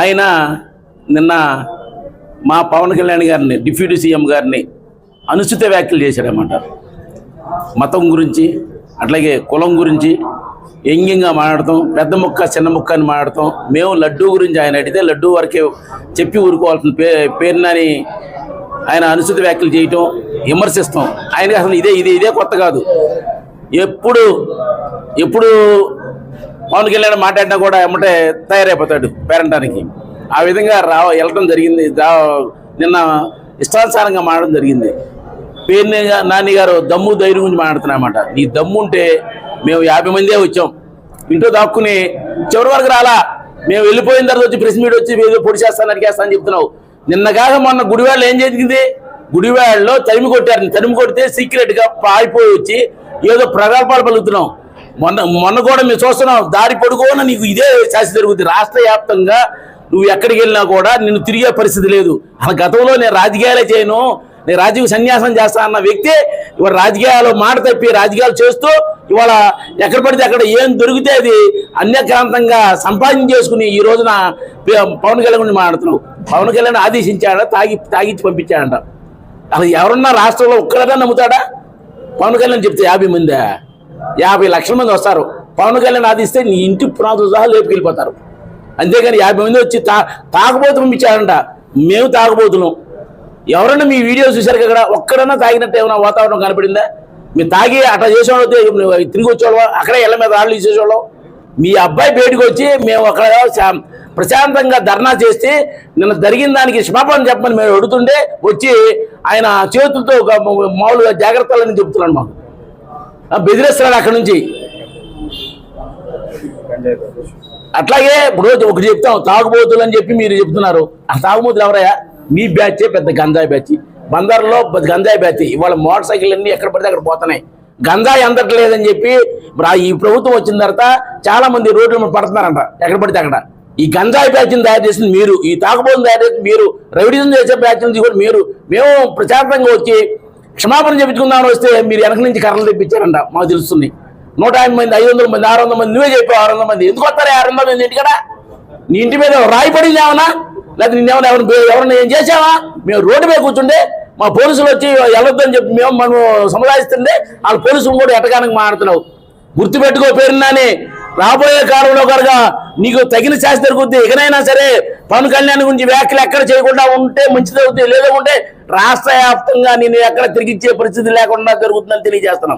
ఆయన నిన్న మా పవన్ కళ్యాణ్ గారిని డిప్యూటీ సీఎం గారిని అనుచిత వ్యాఖ్యలు చేశాడనమాట మతం గురించి అట్లాగే కులం గురించి వ్యంగ్యంగా మాట్లాడతాం పెద్ద ముక్క చిన్న ముక్క అని మాట్లాడతాం. మేము లడ్డూ గురించి ఆయన అడిగితే లడ్డూ వరకే చెప్పి ఊరుకోవాల్సిన పే పేరునని ఆయన అనుచిత వ్యాఖ్యలు చేయటం విమర్శిస్తాం. ఆయనకి అసలు ఇదే ఇదే ఇదే కొత్త కాదు. ఎప్పుడు ఎప్పుడు పవన్ కళ్యాణ్ మాట్లాడినా కూడా ఏమంటే తయారైపోతాడు పేరంటానికి. ఆ విధంగా రా వెళ్ళడం జరిగింది. నిన్న ఇష్టానుసారంగా మాడడం జరిగింది. పేరుని నాని గారు దమ్ము ధైర్యం గురించి మాట్లాడుతున్నమాట నీ దమ్ము ఉంటే మేము యాభై మందే వచ్చాం. ఇంట్లో దాక్కుని చివరి వరకు రాలా. మేము వెళ్ళిపోయిన తర్వాత వచ్చి ప్రెస్ మీట్ వచ్చి ఏదో పొడి చేస్తాను అడిగేస్తాను చెప్తున్నావు. నిన్న కాక మొన్న గుడివాడలో ఏం జరిగింది? గుడివాళ్ళలో తరిమి కొట్టారు. తరిమి కొడితే సీక్రెట్గా పారిపోయి వచ్చి ఏదో ప్రగల్భాలు పలుకుతున్నాం. మొన్న మొన్న కూడా మేము చూస్తున్నాం దారి పొడుకోన నీకు ఇదే శాస్తి జరుగుతుంది రాష్ట్ర వ్యాప్తంగా నువ్వు ఎక్కడికి వెళ్ళినా కూడా నిన్ను తిరిగే పరిస్థితి లేదు. అలా గతంలో నేను రాజకీయాలే చేయను. నేను రాజకీయ సన్యాసం చేస్తా అన్న వ్యక్తి ఇవాళ రాజకీయాలు మాట తప్పి రాజకీయాలు చేస్తూ ఇవాళ ఎక్కడ పడితే అక్కడ ఏం దొరికితే అది అన్యక్రాంతంగా సంపాదన చేసుకుని ఈ రోజున పవన్ కళ్యాణ్ గురించి మాట్లాడుతున్నావు. పవన్ కళ్యాణ్ ఆదేశించాడా? తాగి తాగిచ్చి పంపించాడంట. అసలు ఎవరన్నా రాష్ట్రంలో ఒక్కడన్నా నమ్ముతాడా? పవన్ కళ్యాణ్ చెప్తే యాభై మందా? యాభై లక్షల మంది వస్తారు. పవన్ కళ్యాణ్ ఆదిస్తే నీ ఇంటి పునాదులు సహా లేపుకెళ్ళిపోతారు. అంతేగాని యాభై మంది వచ్చి తా తాగబోతు పంపించారంట. మేము తాగబోతున్నాం. ఎవరన్నా మీ వీడియో చూశారు ఇక్కడ ఒక్కడన్నా తాగినట్టు ఏమైనా వాతావరణం కనపడిందా? మీరు తాగి అట్లా చేసేవాళ్ళు తిరిగి వచ్చేవాళ్ళు అక్కడే ఇళ్ళ మీద రాళ్ళు తీసేసేవాళ్ళం. మీ అబ్బాయి బయటకు వచ్చి మేము అక్కడ ప్రశాంతంగా ధర్నా చేస్తే నిన్న జరిగిన దానికి క్షమాపణ చెప్పమని మేము అడుగుతుంటే వచ్చి ఆయన చేతులతో ఒక మామూలుగా జాగ్రత్తలని చెప్తున్నాను మాకు. బెదిరేస్తున్నాడు అక్కడ నుంచి. అట్లాగే ఇప్పుడు ఒకటి చెప్తాం తాగుబోతులు అని చెప్పి మీరు చెప్తున్నారు. ఆ తాగుబోతులు ఎవరయ్యా? మీ బ్యాచే పెద్ద గంజాయి బ్యాచ్ బందర్లో గంజాయి బ్యాచ్ ఇవాళ మోటార్ సైకిల్ అన్ని ఎక్కడ పడితే అక్కడ పోతున్నాయి. గంజాయి అందట్లేదని చెప్పి ఈ ప్రభుత్వం వచ్చిన తర్వాత చాలా మంది రోడ్ల మీద పడుతున్నారంట. ఎక్కడ పడితే అక్కడ. ఈ గంజాయి బ్యాచ్ని తయారు చేసింది మీరు. ఈ తాగుబోతుని తయారు చేసింది మీరు. రెవిడిజన్ చేసే బ్యాచ్ని కూడా మీరు. మేము ప్రశాంతంగా వచ్చి క్షమాపణ చెప్పించుకుందామని వస్తే మీరు వెనక నుంచి కర్రలు తెప్పించారంట. మాకు తెలుస్తుంది. నూట యాభై మంది ఐదు వందల మంది ఆరు వందల మంది నువ్వే చెప్పావు ఆరు వందల మంది. ఎందుకు వస్తారు ఆరు వందల మంది? ఇంటికడ నీ ఇంటి మీద రాయిపడింది ఏమన్నా? లేకపోతే నిన్నేమన్నా ఎవరిని ఎవరన్నా ఏం చేసావా మేము రోడ్డు మీద కూర్చుంటే మా పోలీసులు వచ్చి వెళ్ళొద్దని చెప్పి మేము మనం సముదాయిస్తుంటే వాళ్ళ పోలీసులు కూడా ఎటకానికి మాడుతున్నావు గుర్తుపెట్టుకో పేరున్నానే. రాబోయే కాలంలో కనుక నీకు తగిన శాస్త్ర జరుగుద్ది ఇకనైనా సరే పవన్ కళ్యాణ్ గురించి వ్యాఖ్యలు ఎక్కడ చేయకుండా ఉంటే మంచిది అవుతుంది ఉంటే రాష్ట్ర వ్యాప్తంగా నేను ఎక్కడ తిరిగిచ్చే పరిస్థితి లేకుండా జరుగుతుందని తెలియజేస్తున్నాం.